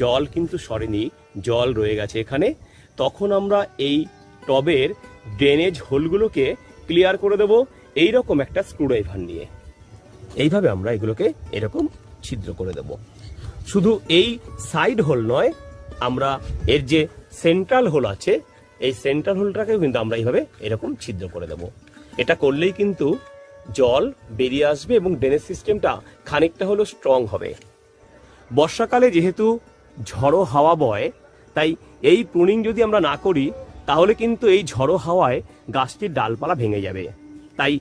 জল কিন্তু সরেনি, জল রয়ে গেছে এখানে। তখন আমরা এই টবের ড্রেনেজ হোলগুলোকে ক্লিয়ার করে দেব এই রকম একটা স্ক্রুড্রাইভার নিয়ে। এইভাবে আমরা এগুলোকে এরকম ছিদ্র করে দেব। শুধু এই সাইড হোল নয়, আমরা এর যে সেন্ট্রাল হোল আছে, এই সেন্ট্রাল হোলটাকেও কিন্তু আমরা এইভাবে এরকম ছিদ্র করে দেব। এটা করলেই কিন্তু জল বেরিয়ে আসবে এবং ড্রেনেজ সিস্টেমটা খানিকটা হলো স্ট্রং হবে। বর্ষাকালে যেহেতু ঝড়ো হাওয়া বয়, তাই এই প্রুনিং যদি আমরা না করি, তাহলে কিন্তু এই ঝড়ো হাওয়ায় গাছটির ডালপালা ভেঙে যাবে। তাই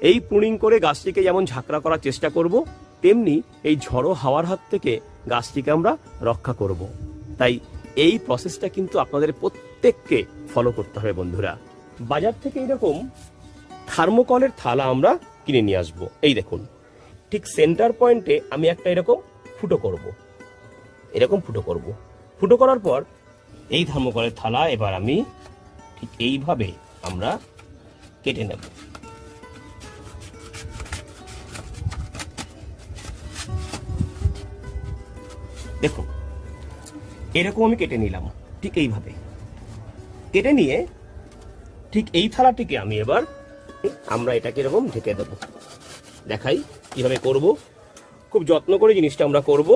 এই প্রুনিং করে গাছটিকে যেমন ঝাঁকড়া করার চেষ্টা করব, তেমনি এই ঝড়ো হাওয়ার হাত থেকে গাছটিকে আমরা রক্ষা করব। তাই এই প্রসেসটা কিন্তু আপনাদের প্রত্যেককে ফলো করতে হবে বন্ধুরা। বাজার থেকে এরকম থার্মোকলের থালা আমরা কিনে নিয়ে আসব। এই দেখুন, ঠিক সেন্টার পয়েন্টে আমি একটা এরকম ফুটো করব। এরকম ফুটো করব। ফুটো করার পর এই থার্মোকলের থালা এবার আমি ঠিক এইভাবে আমরা কেটে নেব। দেখুন, এরকম আমি কেটে নিলাম, ঠিক এইভাবে। কেটে নিয়ে ঠিক এই থালাটিকে আমি এবার আমরা এটাকে এরকম ঢেকে দেব। দেখাই কীভাবে করব। খুব যত্ন করে জিনিসটা আমরা করব।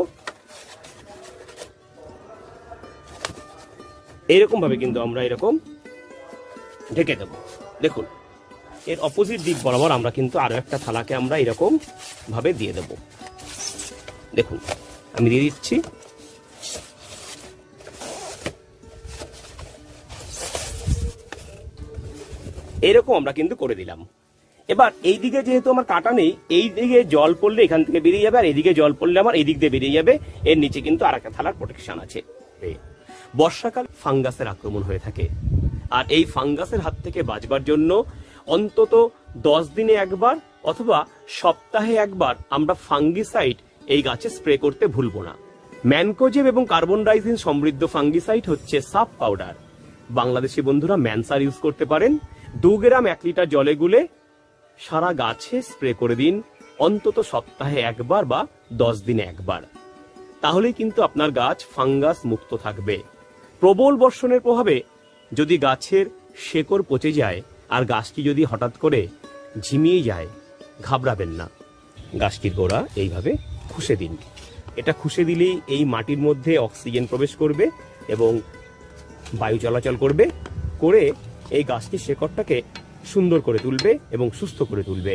এইরকম ভাবে কিন্তু আমরা এরকম ঢেকে দেব। দেখুন, এর অপোজিট দিক বরাবর আমরা কিন্তু আরও একটা থালাকে আমরা এরকম ভাবে দিয়ে দেব। দেখুন, আমি দিয়ে দিচ্ছি। এরকম আমরা কিন্তু করে দিলাম। এবার এই দিকে যেহেতু আমার কাটা নেই, এই দিকে জল পড়লে এখান থেকে বেরিয়ে যাবে, আর এইদিকে জল পড়লে আমার এই দিক দিয়ে বেরিয়ে যাবে। এর নিচে কিন্তু আর একটা থালার প্রোটেকশন আছে। বর্ষাকাল ফাঙ্গাসের আক্রমণ হয়ে থাকে। আর এই ফাঙ্গাসের হাত থেকে বাঁচবার জন্য অন্তত দশ দিনে একবার অথবা সপ্তাহে একবার আমরা ফাঙ্গিসাইড এই গাছে স্প্রে করতে ভুলব না। ম্যানকোজেব এবং কার্বন ডাইজিন সমৃদ্ধ ফাঙ্গিসাইড হচ্ছে সাপ পাউডার। বাংলাদেশি বন্ধুরা ম্যানসার ইউজ করতে পারেন। দু গ্রাম এক লিটার জলে গুলে সারা গাছে স্প্রে করে দিন, অন্তত সপ্তাহে একবার বা দশ দিনে একবার। তাহলেই কিন্তু আপনার গাছ ফাঙ্গাস মুক্ত থাকবে। প্রবল বর্ষণের প্রভাবে যদি গাছের শেকড় পচে যায় আর গাছটি যদি হঠাৎ করে ঝিমিয়ে যায়, ঘাবড়াবেন না। গাছটির গোড়া এইভাবে খুশে দিন। এটা খুশে দিলেই এই মাটির মধ্যে অক্সিজেন প্রবেশ করবে এবং বায়ু চলাচল করবে, করে এই গাছটির শেকড়টাকে সুন্দর করে তুলবে এবং সুস্থ করে তুলবে।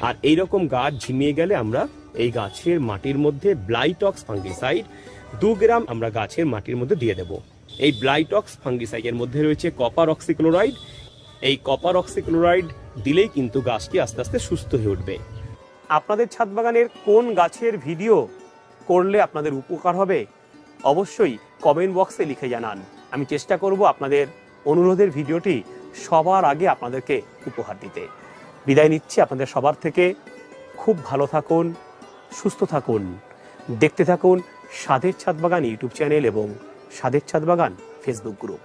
আর এই রকম গাছ ঝিমিয়ে গেলে আমরা এই গাছের মাটির মধ্যে ব্লাইটক্স ফাঙ্গিসাইড দু গ্রাম আমরা গাছের মাটির মধ্যে দিয়ে দেব। এই ব্লাইটক্স ফাঙ্গিসাইডের মধ্যে রয়েছে কপার অক্সিক্লোরাইড। এই কপার অক্সিক্লোরাইড দিলেই কিন্তু গাছটি আস্তে আস্তে সুস্থ হয়ে উঠবে। আপনাদের ছাদ বাগানের কোন গাছের ভিডিও করলে আপনাদের উপকার হবে, অবশ্যই কমেন্ট বক্সে লিখে জানান। আমি চেষ্টা করব আপনাদের অনুরোধের ভিডিওটি সবার আগে আপনাদেরকে উপহার দিতে। বিদায় নিচ্ছি আপনাদের সবার থেকে। খুব ভালো থাকুন, সুস্থ থাকুন, দেখতে থাকুন স্বাদের ছাদ বাগান ইউটিউব চ্যানেল এবং স্বাদের ছাদ বাগান ফেসবুক গ্রুপ।